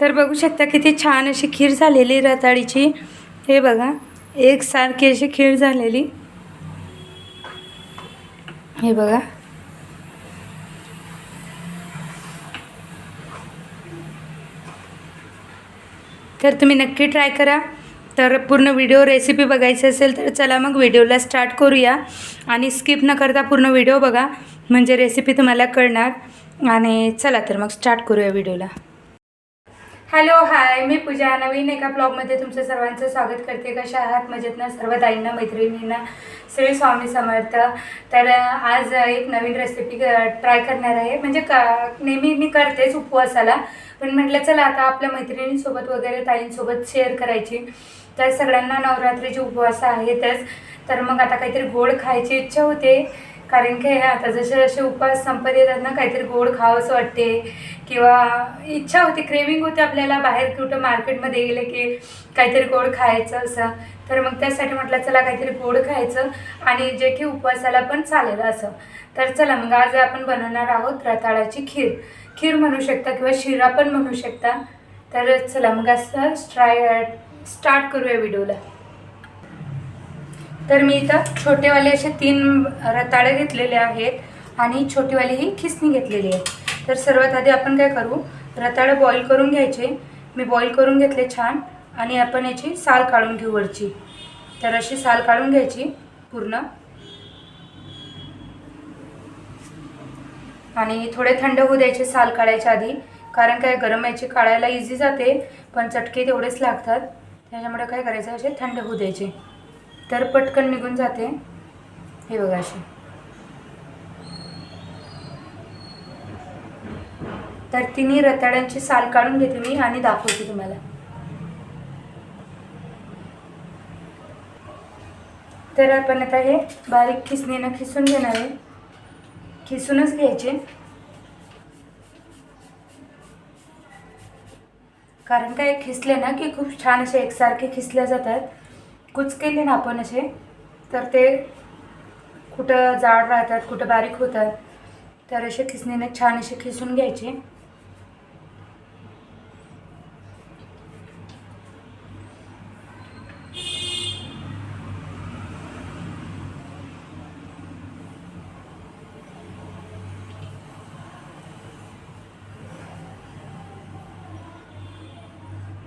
तर बघू शकता किती छान अशी खीर झालेली रताळीची. हे बघा एकसारखी अशी खीर झालेली. हे बघा. तर तुम्ही नक्की ट्राय करा. तर पूर्ण व्हिडिओ रेसिपी बघायची असेल तर चला मग व्हिडिओला स्टार्ट करूया. आणि स्किप न करता पूर्ण व्हिडिओ बघा. म्हणजे रेसिपी तुम्हाला कळणार. आणि चला तर मग स्टार्ट करूया व्हिडिओला. हॅलो हाय मी पूजा. नवीन एका ब्लॉगमध्ये तुमचं सर्वांचं स्वागत करते. कशा आहात? मजेत ना? सर्व ताईंना मैत्रिणींना? श्री स्वामी समर्थ. तर आज एक नवीन रेसिपी ट्राय करणार आहे. म्हणजे का नेहमी मी करतेच उपवासाला. पण म्हटलं चला आता आपल्या मैत्रिणींसोबत वगैरे ताईंसोबत शेअर करायची. तर सगळ्यांना नवरात्रीचे उपवास आहेतच. तर मग आता काहीतरी गोड खायची इच्छा होते. कारण की आता जसे जसे उपवास संपत येतात ना काहीतरी गोड खावंसं वाटते. किंवा इच्छा होती क्रेविंग होते आपल्याला बाहेर कुठं मार्केटमध्ये गेले की काहीतरी गोड खायचं असं. तर मग त्यासाठी म्हटलं चला काहीतरी गोड खायचं आणि जे की उपवासाला पण चालेल असं. तर चला मग आज आपण बनवणार आहोत रताळाची खीर. खीर म्हणू शकता किंवा शिरा पण म्हणू शकता. तर चला मग असं ट्राय स्टार्ट करूया व्हिडिओला. तर मी इथं छोटेवाले असे तीन रताळे घेतलेले आहेत आणि छोटीवाली ही खिसणी घेतलेली आहे. तर सर्वात आधी आपण काय करू? रताळे बॉईल करून घ्यायचे. मी बॉईल करून घेतले छान आणि आपण याची साल काढून घेऊ वरची. तर अशी साल काढून घ्यायची पूर्ण. आणि थोडे थंड होऊ द्यायचे साल काढायच्या आधी. कारण काय? गरम याची काढायला इझी जाते पण चटके तेवढेच लागतात. त्याच्यामुळे काय करायचं? असे थंड होऊ द्यायचे. तर पटकन निघून जाते. हे बघा अशी. तर तिन्ही रताळ्यांची साल काढून घेते मी आणि दाखवते तुम्हाला. तर आपण आता हे बारीक खिसणीनं खिसून घेणार आहे. खिसूनच घ्यायचे. कारण काय खिसले ना की खूप छान असे एकसारखे खिसले जातात. कुच केले ना आपण असे तर ते कुठं जाड राहतात कुठं बारीक होतात तर असे खिसणीने छान असे खिसून घ्यायचे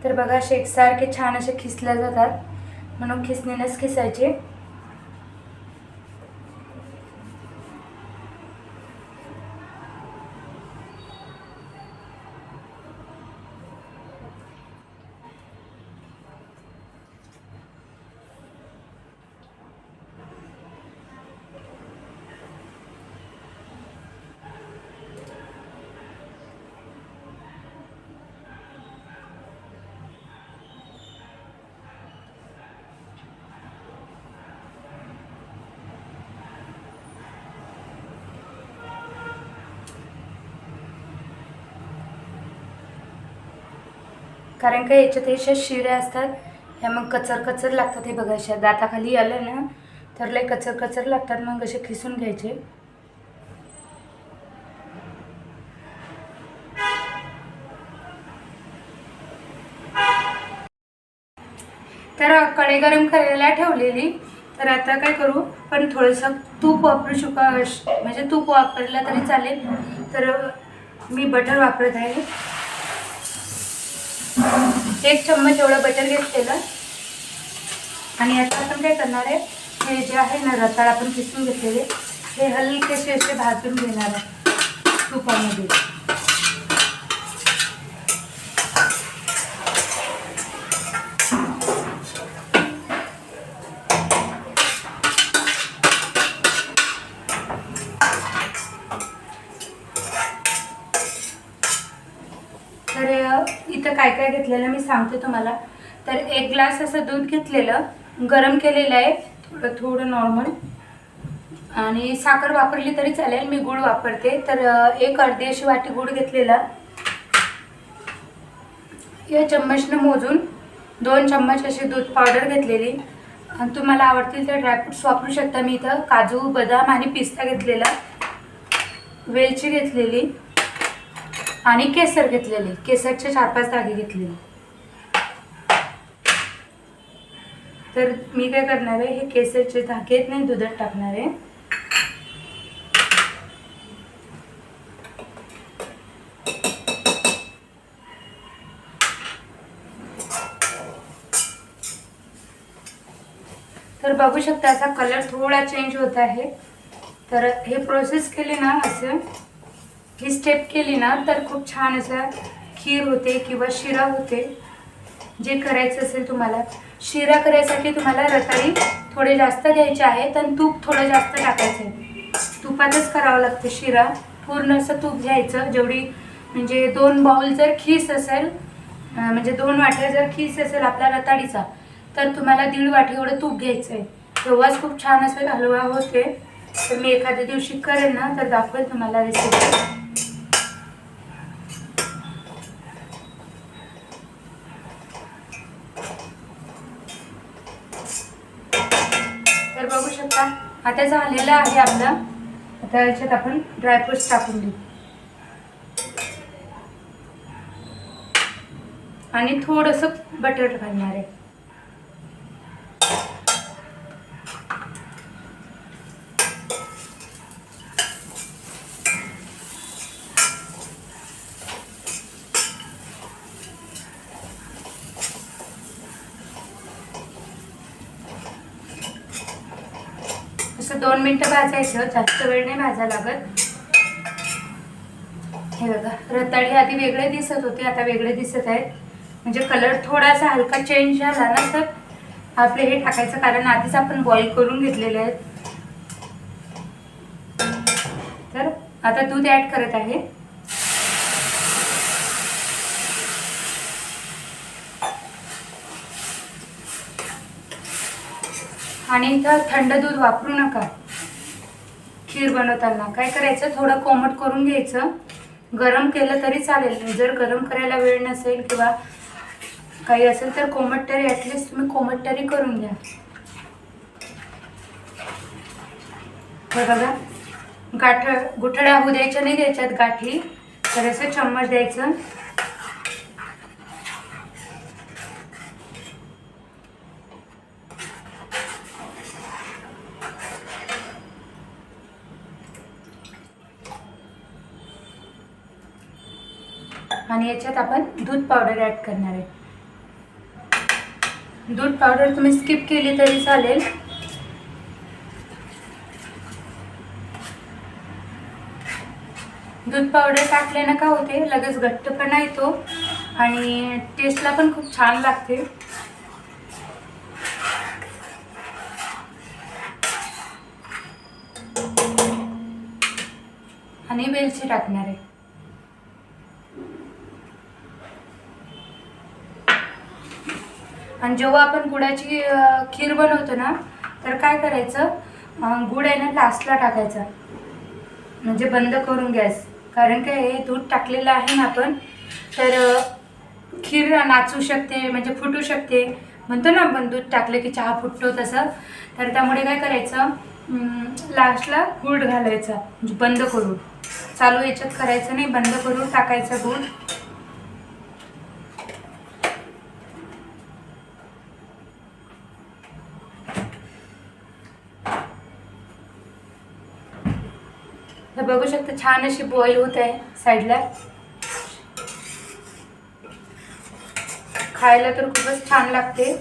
तर बघा असे एकसारखे छान असे खिसल्या जातात म्हणून खिसणीनेच खिसायचे. कारण का याच्यात अशा शिऱ्या असतात ह्या मग कचर कचर लागतात हे बघा अशा दाताखाली आलं ना तर लय कचर कचर लागतात मग असे खिसून घ्यायचे. तर कढई गरम करायला ठेवलेली तर आता काय करू पण थोडंसं तूप वापरू शका म्हणजे तूप वापरलं तरी चालेल. तर मी बटर वापरत आहे. एक चम्मच एवढं बटर घेतलेलं. आणि आता आपण काय करणार आहे हे जे आहे ना रताळ आपण किसून घेतलेले हे हलकेसे असे भाजून घेणार आहे तुपामध्ये तर अ, इथं काय काय घेतलेलं मी सांगते तुम्हाला. तर एक ग्लास असं दूध घेतलेलं गरम केलेलं आहे थोडं थोडं नॉर्मल आणि साखर वापरली तरी चालेल मी गूळ वापरते. तर एक अर्धी अशी वाटी गूळ घेतलेला. या चम्मचनं मोजून दोन चम्मच अशी दूध पावडर घेतलेली. आणि तुम्हाला आवडतील तर ड्रायफ्रुट्स वापरू शकता. मी इथं काजू बदाम आणि पिस्ता घेतलेला. वेलची घेतलेली. आणि केसर घेतलेले. केसरचे चार पाच धागे घेतलेले. तर मी काय करणार आहे हे केसरचे धागे आहेत नाही दुधात टाकणार आहे. तर बघू शकता असा कलर थोडा चेंज होत आहे. तर हे प्रोसेस केली ना असं. ही स्टेप केली ना तर खूप छान असं खीर होते किंवा शिरा होते. जे करायचं असेल तुम्हाला. शिरा करायसाठी तुम्हाला रताळी थोडे जास्त घ्यायचे आहेत आणि तूप थोडं जास्त टाकायचं आहे. तुपातच करावं लागतं शिरा. पूर्ण असं तूप घ्यायचं. जेवढी म्हणजे दोन बाउल जर खीस असेल म्हणजे दोन वाट्या जर खीस असेल आपल्या रताळीचा तर तुम्हाला दीड वाटी एवढं तूप घ्यायचं आहे. तेव्हाच खूप छान असं हलवा होते. तर मी एखाद्या दिवशी करेन ना तर दाखवेल तुम्हाला रेसिपी तर बघू शकता आता झालेलं आहे आपलं. आता याच्यात आपण ड्रायफ्रुट्स टाकून देऊ. आणि थोडंसं बटर घालणार आहे. असं दोन मिनटं भाजायचं जास्त वेळ नाही भाजायला लागत. हे बघा रताळी आधी वेगळे दिसत होते आता वेगळे दिसत आहेत. म्हणजे कलर थोडासा हलका चेंज झाला ना तर आपले हे टाकायचं कारण आधीच आपण बॉईल करून घेतलेले आहेत. तर आता दूध ॲड करत आहे. आणि इथं थंड दूध वापरू नका. खीर बनवताना. काय करायचं? थोडं कोमट करून घ्यायचं. गरम केलं तरी चालेल. जर गरम करायला वेळ नसेल किंवा काही असेल तर कोमट तरी ॲटलिस्ट तुम्ही कोमट तरी करून घ्या. बघा. गाठ गुठळ्या होऊ द्यायच्या नाही द्यायच्यात गाठी. तर असं चम्मच द्यायचं. आणि याच्यात आपण दूध पावडर ॲड करणार आहे. दूध पावडर तुम्ही स्किप केली तरी चालेल. दूध पावडर टाकल्यानं का होते लगेच घट्टपणा येतो आणि टेस्टला पण खूप छान लागते. आणि वेलची टाकणार आहे. आणि जेव्हा आपण गुळाची खीर बनवतो ना तर काय करायचं? गुड गुळ आहे ना लास्टला टाकायचा. म्हणजे बंद करून गॅस. कारण काय हे दूध टाकलेलं आहे ना आपण तर खीर नाचू शकते म्हणजे फुटू शकते. म्हणतो ना आपण दूध टाकलं की चहा फुटतो तसं. तर त्यामुळे काय करायचं? लास्टला गुळ घालायचा. म्हणजे बंद करून. चालू याच्यात करायचं नाही बंद करून टाकायचं गुड बघू शकता छान अशी बॉईल होत आहे साईडला खायला तर खूपच छान लागते.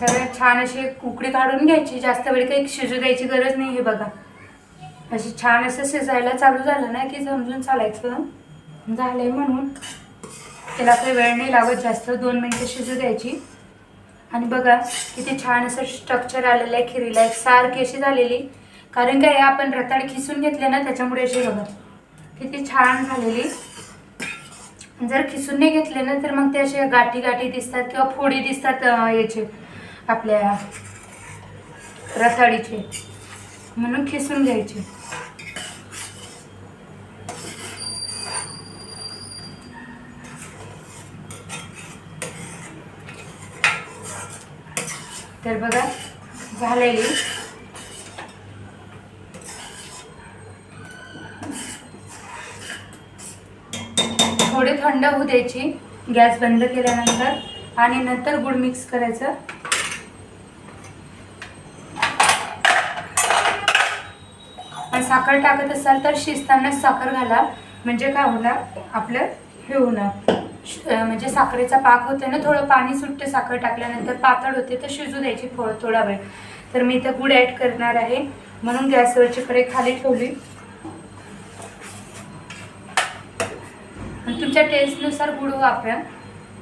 तर छान अशी कुकडी काढून घ्यायची जास्त वेळ काही शिजू द्यायची गरज नाही हे बघा. अशी छान असं शिजायला चालू झालं ना की समजून चालायचं. झालंय म्हणून. त्याला काही वेळ नाही लागत जास्त दोन मिनटं शिजू द्यायची. आणि बघा किती छान असं स्ट्रक्चर आलेलं आहे खिरीला. एक सारखी अशी झालेली. कारण काय आपण रताळ खिसून घेतले ना त्याच्यामुळे अशी बघा किती छान झालेली. जर खिसून नाही घेतले ना तर मग ते असे गाठी गाठी दिसतात किंवा फोडी दिसतात याचे आपल्या रताळीचे. म्हणून खिसून घ्यायचे. तर बघा झालेली थोडी थंड होऊ द्यायची गॅस बंद केल्यानंतर आणि नंतर गुळ मिक्स करायचं. साखर टाकत असाल तर शिजताना साखर घाला म्हणजे काय होणार? आपलं हे होणार. म्हणजे साखरेचा पाक होते ना थोडं पाणी सुटते साखर टाकल्यानंतर पातळ होते तर शिजू द्यायची थोडं थोडा वेळ. तर मी इथं गुड ॲड करणार आहे. म्हणून गॅसवरची कडे खाली ठेवली. आणि तुमच्या टेस्टनुसार गुड वापरा.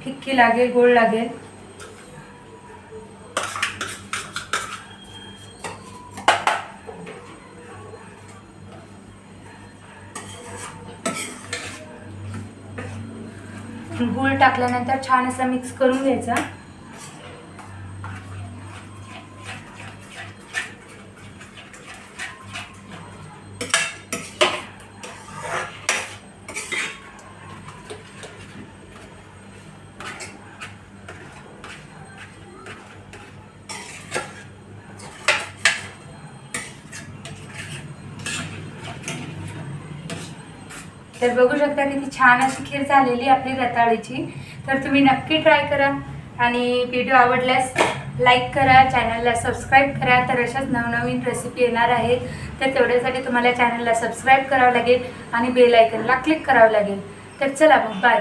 फिक्की लागेल गोड लागेल. टाकल्यानंतर छान असा मिक्स करून घ्यायचा. तर बघू शकता किती छान अशी खीर झालेली आपली रताळीची. तर तुम्ही नक्की ट्राय करा आणि व्हिडिओ आवडल्यास लाईक करा चॅनलला सबस्क्राईब करा. तर अशाच नवनवीन रेसिपी येणार आहेत. तर तेवढ्यासाठी तुम्हाला चॅनलला सबस्क्राईब करावं लागेल आणि बेल आयकनला क्लिक करावं लागेल. तर चला मग बाय